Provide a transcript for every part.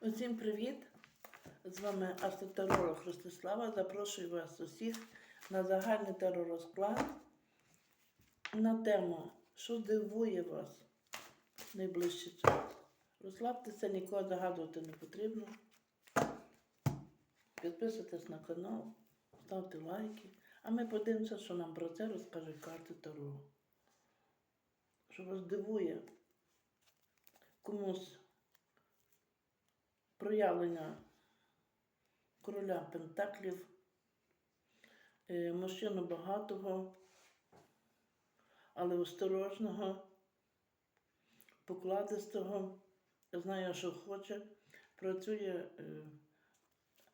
Усім привіт! З вами астротеролог Ростислава. Запрошую вас усіх на загальний теророзклад на тему, що здивує вас найближчий час. Розслабтеся, нікого загадувати не потрібно. Підписуйтесь на канал, ставте лайки. А ми подивимося, що нам про це розкажуть карти Таро. Що вас дивує комусь проявлення короля Пентаклів, е, мужчину багатого, але осторожного, покладистого, знає, що хоче, працює, е,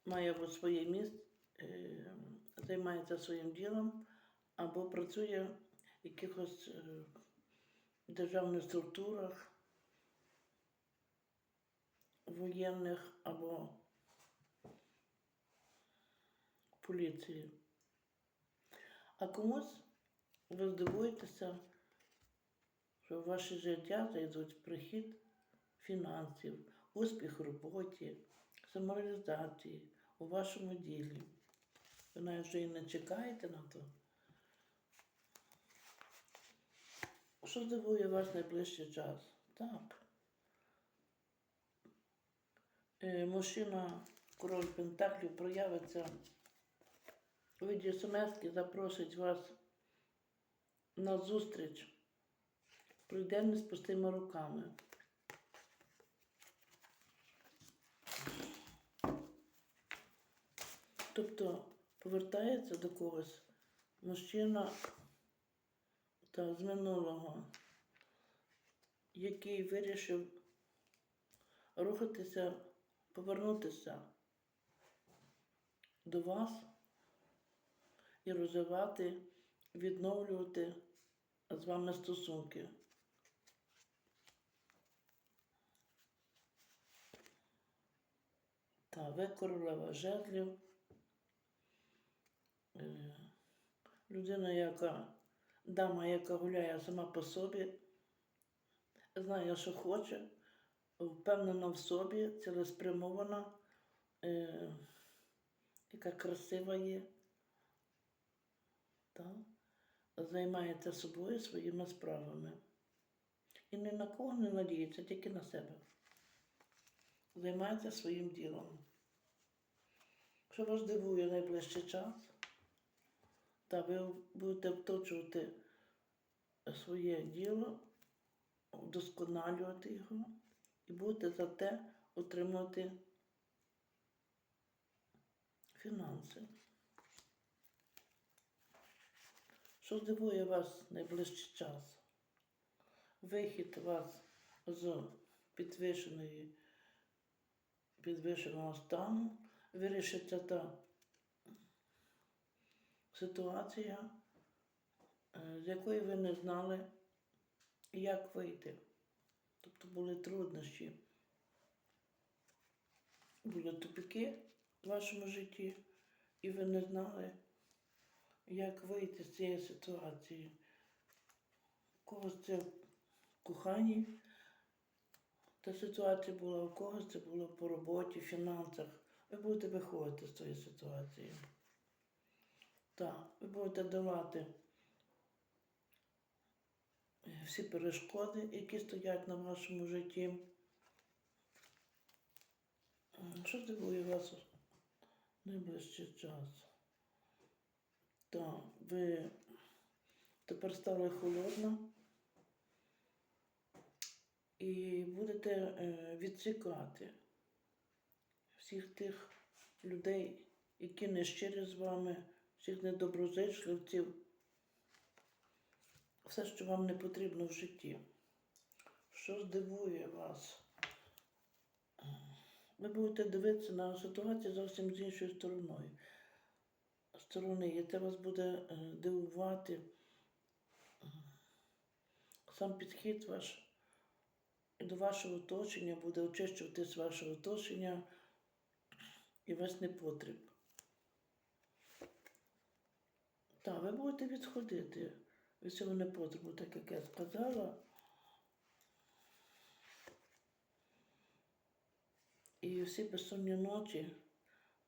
має своє місце, е, займається своїм ділом або працює в якихось державних структурах воєнних або поліції. А комусь ви здивуєтеся, що в ваше життя зайдуть прихід фінансів, успіх в роботі, самореалізації у вашому ділі. Ви навіть вже і не чекаєте на то. Що здивує вас найближчий час? Так. Е, мужчина, король Пентаклів, проявиться у віді смс запросить вас на зустріч. Прийде не з пустими руками. Тобто повертається до когось мужчина та з минулого, який вирішив рухатися, повернутися до вас і розвивати, відновлювати з вами стосунки. Та ви королева жезлів. Е, Людина, яка дама, яка гуляє сама по собі, знає, що хоче, впевнена в собі, цілеспрямована, е, яка красива є, та, займається собою своїми справами. І ні на кого не надіється, тільки на себе. Займається своїм ділом. Що вас дивує найближчий час, та ви будете вточувати своє діло, вдосконалювати його і будете за те отримати фінанси. Що здивує вас найближчий час? Вихід вас з підвищеної, підвищеного стану, вирішиться та ситуація, е, з якої ви не знали, як вийти. Тобто були труднощі, були тупики в вашому житті, і ви не знали, як вийти з цієї ситуації. У когось це в коханні та ситуація була, у когось це було по роботі, фінансах. Ви будете виходити з цієї ситуації. Так, ви будете давати всі перешкоди, які стоять на вашому житті. Що здивує вас найближчий час? Так, ви тепер стали холодно і будете е, відсікати всіх тих людей, які не щирі з вами, всіх недоброзичливців, все, що вам не потрібно в житті. Що здивує вас? Ви будете дивитися на ситуацію зовсім з іншою стороною. Сторони, і це вас буде е, дивувати. Сам підхід ваш до вашого оточення буде очищувати з вашого оточення і весь непотріб. Так, ви будете відходити цього непотребу, так як я сказала. І всі безсонні ночі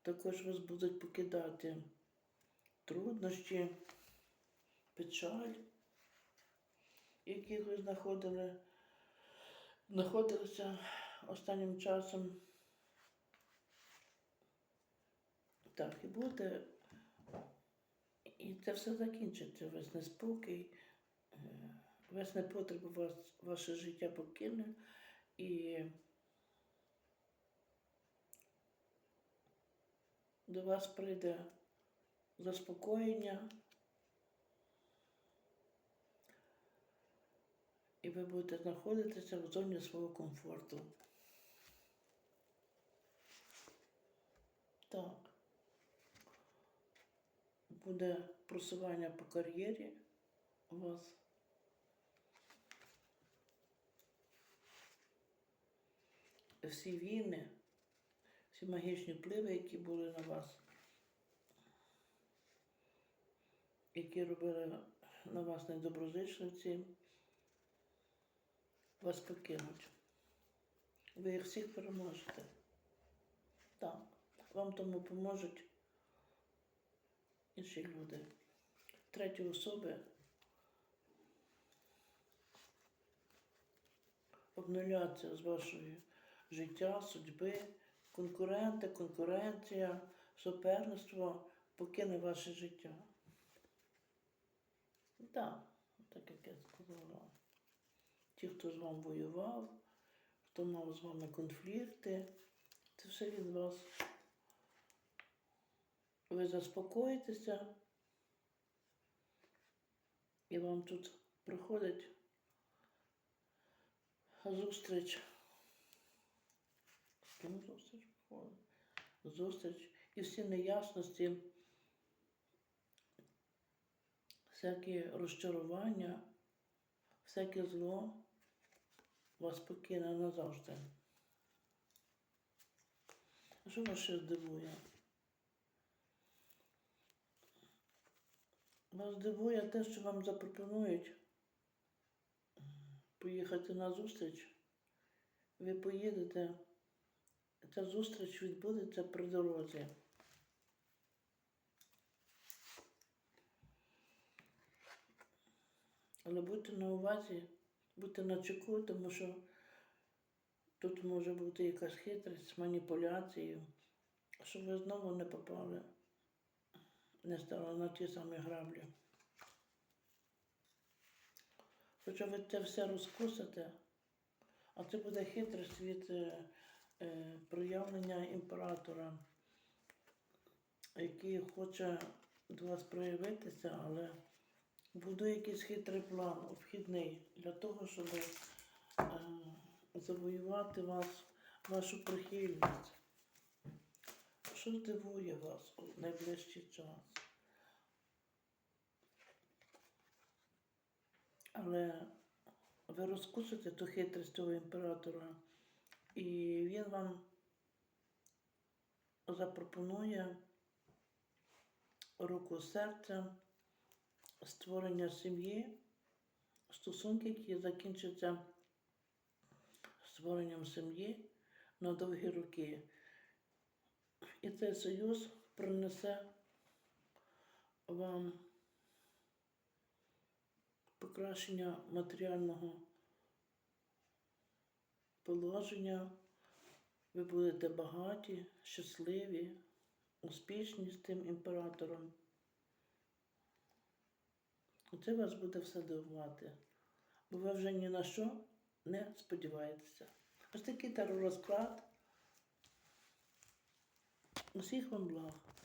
також вас будуть покидати труднощі, печаль, які ви знаходили, знаходилися останнім часом. Так, і буде. І це все закінчиться. Весь неспокій, е, весь непотреб вас, ваше життя покине. І до вас прийде заспокоєння. І ви будете знаходитися в зоні свого комфорту. Так. Буде просування по кар'єрі у вас. Всі війни, всі магічні впливи, які були на вас, які робили на вас недоброзичливці, вас покинуть. Ви їх всіх переможете. Так, вам тому поможуть інші люди. Треті особи обнуляться з вашої життя, судьби, конкуренти, конкуренція, суперництво покине ваше життя. Так, так як я сказала. Ті, хто з вами воював, хто мав з вами конфлікти, це все від вас. Ви заспокоїтеся, і вам тут приходить зустріч. З ким зустріч приходить? Зустріч і всі неясності, всякі розчарування, всяке зло вас покине назавжди. Що вас ще здивує? Вас дивує те, що вам запропонують поїхати на зустріч. Ви поїдете, ця зустріч відбудеться при дорозі. Але будьте на увазі, будьте на чеку, тому що тут може бути якась хитрість, маніпуляції, щоб ви знову не попали не стала на ті самі граблі. Хоча ви це все розкусите, а це буде хитрість від е, е, проявлення імператора, який хоче до вас проявитися, але буде якийсь хитрий план, обхідний для того, щоб е, завоювати вас, вашу прихильність. Що здивує вас у найближчий час? Але ви розкусите ту хитрість того імператора, і він вам запропонує руку серця, створення сім'ї, стосунки, які закінчаться створенням сім'ї на довгі роки. І цей союз принесе вам покращення матеріального положення. Ви будете багаті, щасливі, успішні з тим імператором. Це вас буде все дивувати, бо ви вже ні на що не сподіваєтеся. Ось такий теророзклад. Усіх вам благ.